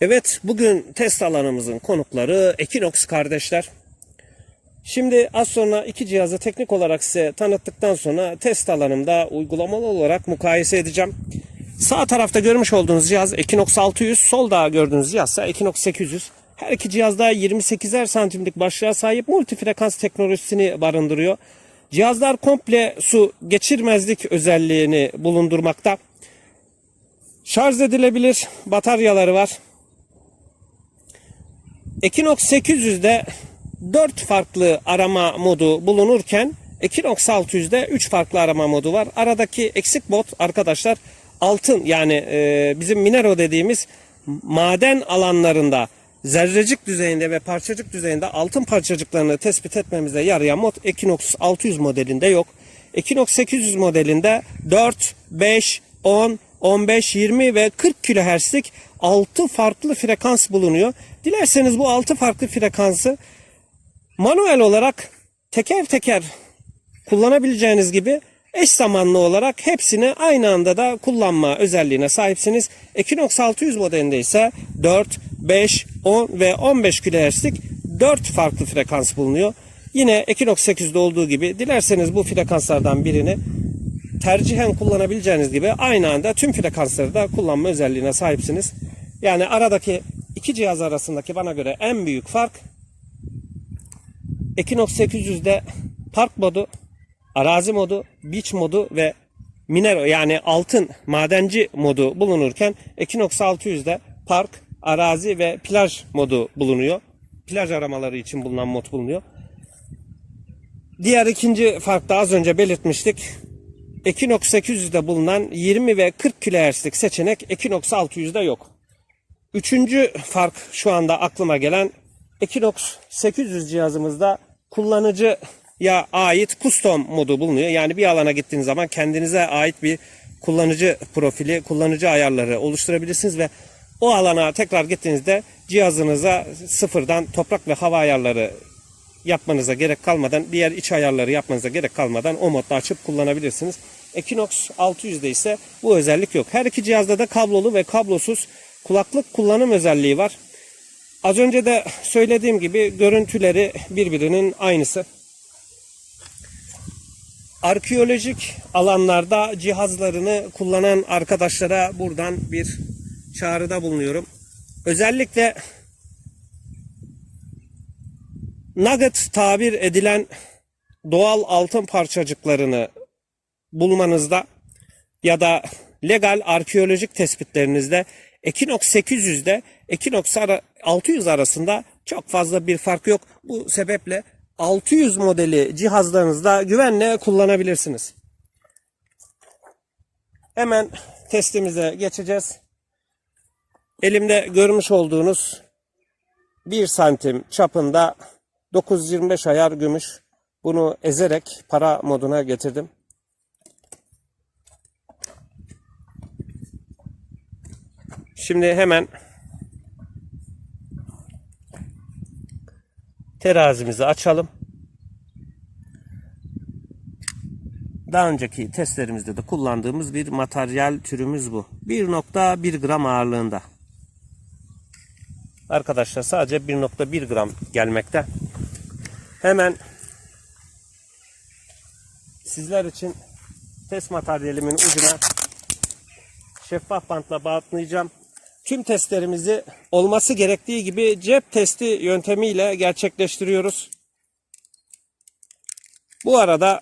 Evet, bugün test alanımızın konukları Equinox kardeşler. Şimdi az sonra iki cihazı teknik olarak size tanıttıktan sonra test alanımda uygulamalı olarak mukayese edeceğim. Sağ tarafta görmüş olduğunuz cihaz Equinox 600, solda gördüğünüz cihaz ise Equinox 800. Her iki cihazda 28'er santimlik başlığa sahip multifrekans teknolojisini barındırıyor. Cihazlar komple su geçirmezlik özelliğini bulundurmakta. Şarj edilebilir bataryaları var. Equinox 800'de 4 farklı arama modu bulunurken Equinox 600'de 3 farklı arama modu var. Aradaki eksik mod arkadaşlar altın yani e, bizim minero dediğimiz maden alanlarında zerrecik düzeyinde ve parçacık düzeyinde altın parçacıklarını tespit etmemize yarayan mod Equinox 600 modelinde yok. Equinox 800 modelinde 4, 5, 10, 15, 20 ve 40 kHz'lik 6 farklı frekans bulunuyor. Dilerseniz bu 6 farklı frekansı manuel olarak teker teker kullanabileceğiniz gibi eş zamanlı olarak hepsini aynı anda da kullanma özelliğine sahipsiniz. Equinox 600 modelinde ise 4, 5, 10 ve 15 kHz'lik 4 farklı frekans bulunuyor. Yine Equinox 8'de olduğu gibi dilerseniz bu frekanslardan birini tercihen kullanabileceğiniz gibi aynı anda tüm frekansları da kullanma özelliğine sahipsiniz. Yani aradaki iki cihaz arasındaki bana göre en büyük fark Equinox 800'de park modu, arazi modu, beach modu ve minero yani altın madenci modu bulunurken Equinox 600'de park, arazi ve plaj modu bulunuyor. Plaj aramaları için bulunan mod bulunuyor. Diğer ikinci fark da az önce belirtmiştik. Equinox 800'de bulunan 20 ve 40 kHz'lik seçenek Equinox 600'de yok. Üçüncü fark şu anda aklıma gelen Equinox 800 cihazımızda kullanıcıya ait custom modu bulunuyor. Yani bir alana gittiğiniz zaman kendinize ait bir kullanıcı profili, kullanıcı ayarları oluşturabilirsiniz ve o alana tekrar gittiğinizde cihazınıza sıfırdan toprak ve hava ayarları yapmanıza gerek kalmadan, diğer iç ayarları yapmanıza gerek kalmadan o modda açıp kullanabilirsiniz. Equinox 600'de ise bu özellik yok. Her iki cihazda da kablolu ve kablosuz kulaklık kullanım özelliği var. Az önce de söylediğim gibi görüntüleri birbirinin aynısı. Arkeolojik alanlarda cihazlarını kullanan arkadaşlara buradan bir çağrıda bulunuyorum. Özellikle nugget tabir edilen doğal altın parçacıklarını bulmanızda ya da legal arkeolojik tespitlerinizde Equinox 800'de Equinox 600 arasında çok fazla bir fark yok. Bu sebeple 600 modeli cihazlarınızda güvenle kullanabilirsiniz. Hemen testimize geçeceğiz. Elimde görmüş olduğunuz 1 santim çapında 925 ayar gümüş. Bunu ezerek para moduna getirdim. Şimdi hemen terazimizi açalım. Daha önceki testlerimizde de kullandığımız bir materyal türümüz bu. 1.1 gram ağırlığında. Arkadaşlar sadece 1.1 gram gelmekte. Hemen sizler için test materyalimin ucuna şeffaf bantla bantlayacağım. Tüm testlerimizi olması gerektiği gibi cep testi yöntemiyle gerçekleştiriyoruz. Bu arada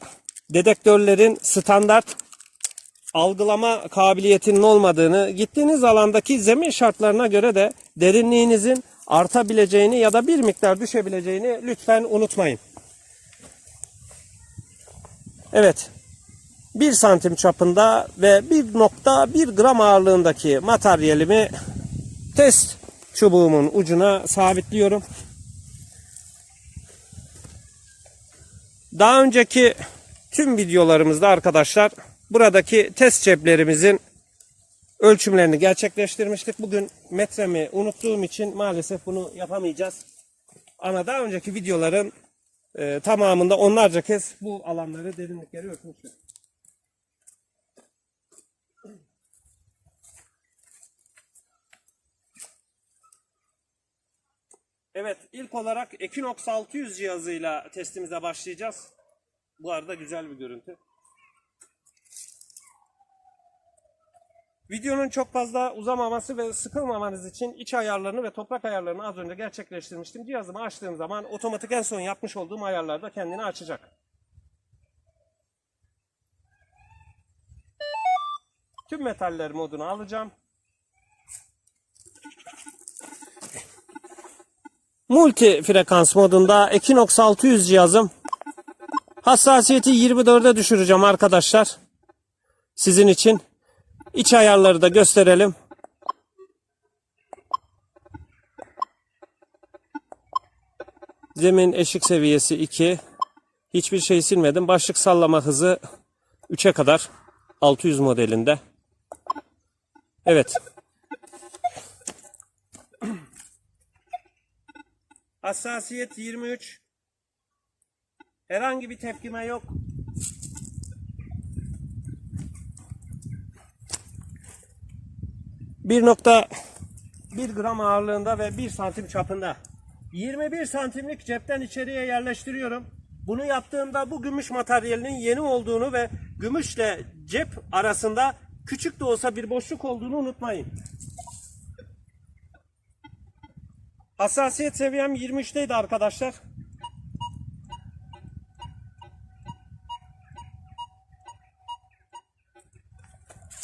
dedektörlerin standart algılama kabiliyetinin olmadığını, gittiğiniz alandaki zemin şartlarına göre de derinliğinizin artabileceğini ya da bir miktar düşebileceğini lütfen unutmayın. Evet, 1 santim çapında ve 1.1 gram ağırlığındaki materyalimi test çubuğumun ucuna sabitliyorum. Daha önceki tüm videolarımızda arkadaşlar buradaki test ceplerimizin ölçümlerini gerçekleştirmiştik. Bugün metremi unuttuğum için maalesef bunu yapamayacağız. Ama daha önceki videoların e, tamamında onlarca kez bu alanları derinlikleri ölçmüştük. Evet, ilk olarak Equinox 600 cihazıyla testimize başlayacağız. Bu arada güzel bir görüntü. Videonun çok fazla uzamaması ve sıkılmamanız için iç ayarlarını ve toprak ayarlarını az önce gerçekleştirmiştim. Cihazımı açtığım zaman otomatik en son yapmış olduğum ayarlarda kendini açacak. Tüm metaller modunu alacağım. Multi frekans modunda Equinox 600 cihazım. Hassasiyeti 24'e düşüreceğim arkadaşlar. Sizin için. İç ayarları da gösterelim. Zemin eşik seviyesi 2. Hiçbir şey silmedim. Başlık sallama hızı 3'e kadar. 600 modelinde. Evet. Hassasiyet 23. Herhangi bir tepkime yok. Bir nokta 1 gram ağırlığında ve 1 santim çapında. 21 santimlik cepten içeriye yerleştiriyorum. Bunu yaptığımda bu gümüş materyalinin yeni olduğunu ve gümüşle cep arasında küçük de olsa bir boşluk olduğunu unutmayın. Hassasiyet seviyem 23'teydi arkadaşlar.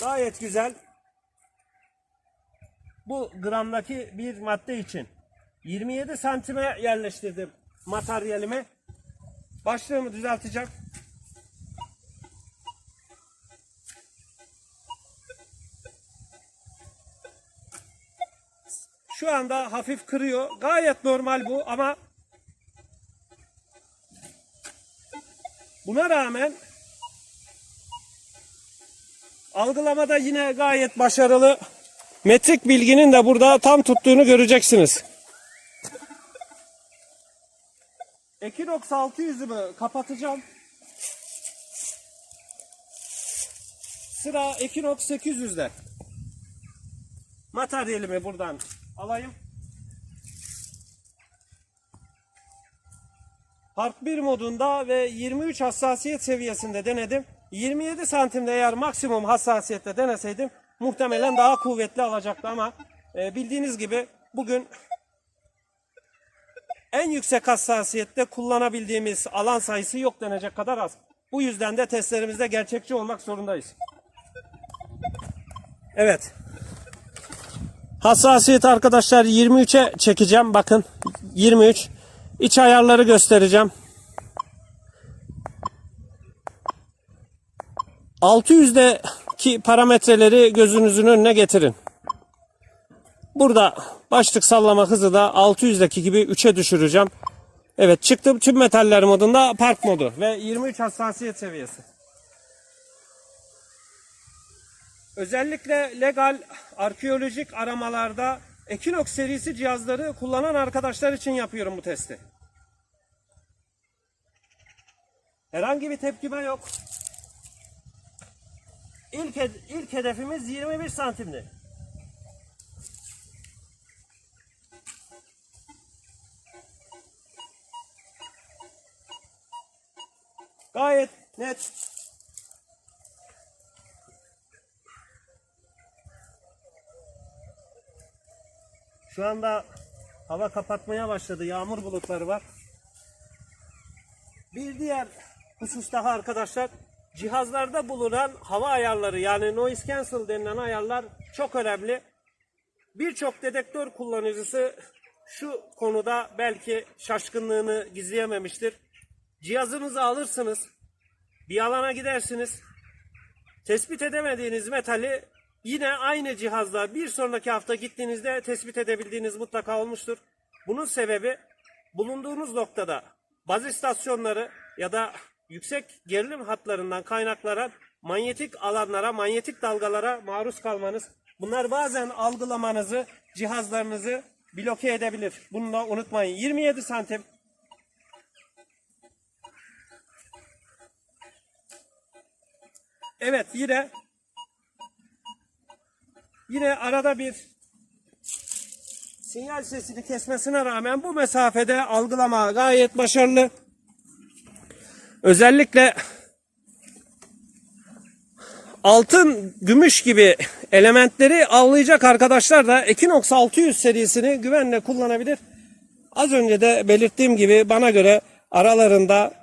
Gayet güzel. Bu gramdaki bir madde için 27 santime yerleştirdim materyalimi. Başlığımı düzelteceğim. Şu anda hafif kırıyor. Gayet normal bu ama buna rağmen algılamada yine gayet başarılı. Metrik bilginin de burada tam tuttuğunu göreceksiniz. Equinox 600'ümü kapatacağım. Sıra Equinox 800'de. Materyalimi buradan alayım. Part 1 modunda ve 23 hassasiyet seviyesinde denedim. 27 santimde eğer maksimum hassasiyette deneseydim muhtemelen daha kuvvetli alacaktı ama e, bildiğiniz gibi bugün en yüksek hassasiyette kullanabildiğimiz alan sayısı yok denecek kadar az. Bu yüzden de testlerimizde gerçekçi olmak zorundayız. Evet. Hassasiyet arkadaşlar 23'e çekeceğim. Bakın 23. İç ayarları göstereceğim. 600'deki parametreleri gözünüzün önüne getirin. Burada başlık sallama hızı da 600'deki gibi 3'e düşüreceğim. Evet çıktım tüm metaller modunda park modu ve 23 hassasiyet seviyesi. Özellikle legal arkeolojik aramalarda Equinox serisi cihazları kullanan arkadaşlar için yapıyorum bu testi. Herhangi bir tepkime yok. İlk, ilk hedefimiz 21 santimdi. Gayet net. Şu anda hava kapatmaya başladı. Yağmur bulutları var. Bir diğer husus daha arkadaşlar. Cihazlarda bulunan hava ayarları yani noise cancel denilen ayarlar çok önemli. Birçok dedektör kullanıcısı şu konuda belki şaşkınlığını gizleyememiştir. Cihazınızı alırsınız, bir alana gidersiniz, tespit edemediğiniz metali yine aynı cihazla bir sonraki hafta gittiğinizde tespit edebildiğiniz mutlaka olmuştur. Bunun sebebi bulunduğunuz noktada baz istasyonları ya da yüksek gerilim hatlarından kaynaklanan manyetik alanlara, manyetik dalgalara maruz kalmanız. Bunlar bazen algılamanızı, cihazlarınızı bloke edebilir. Bunu da unutmayın. 27 santim Evet yine yine arada bir sinyal sesini kesmesine rağmen bu mesafede algılama gayet başarılı. Özellikle altın, gümüş gibi elementleri avlayacak arkadaşlar da Equinox 600 serisini güvenle kullanabilir. Az önce de belirttiğim gibi bana göre aralarında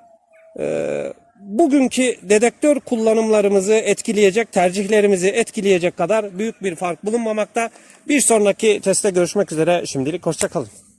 e, bugünkü dedektör kullanımlarımızı etkileyecek, tercihlerimizi etkileyecek kadar büyük bir fark bulunmamakta. Bir sonraki testte görüşmek üzere. Şimdilik hoşçakalın.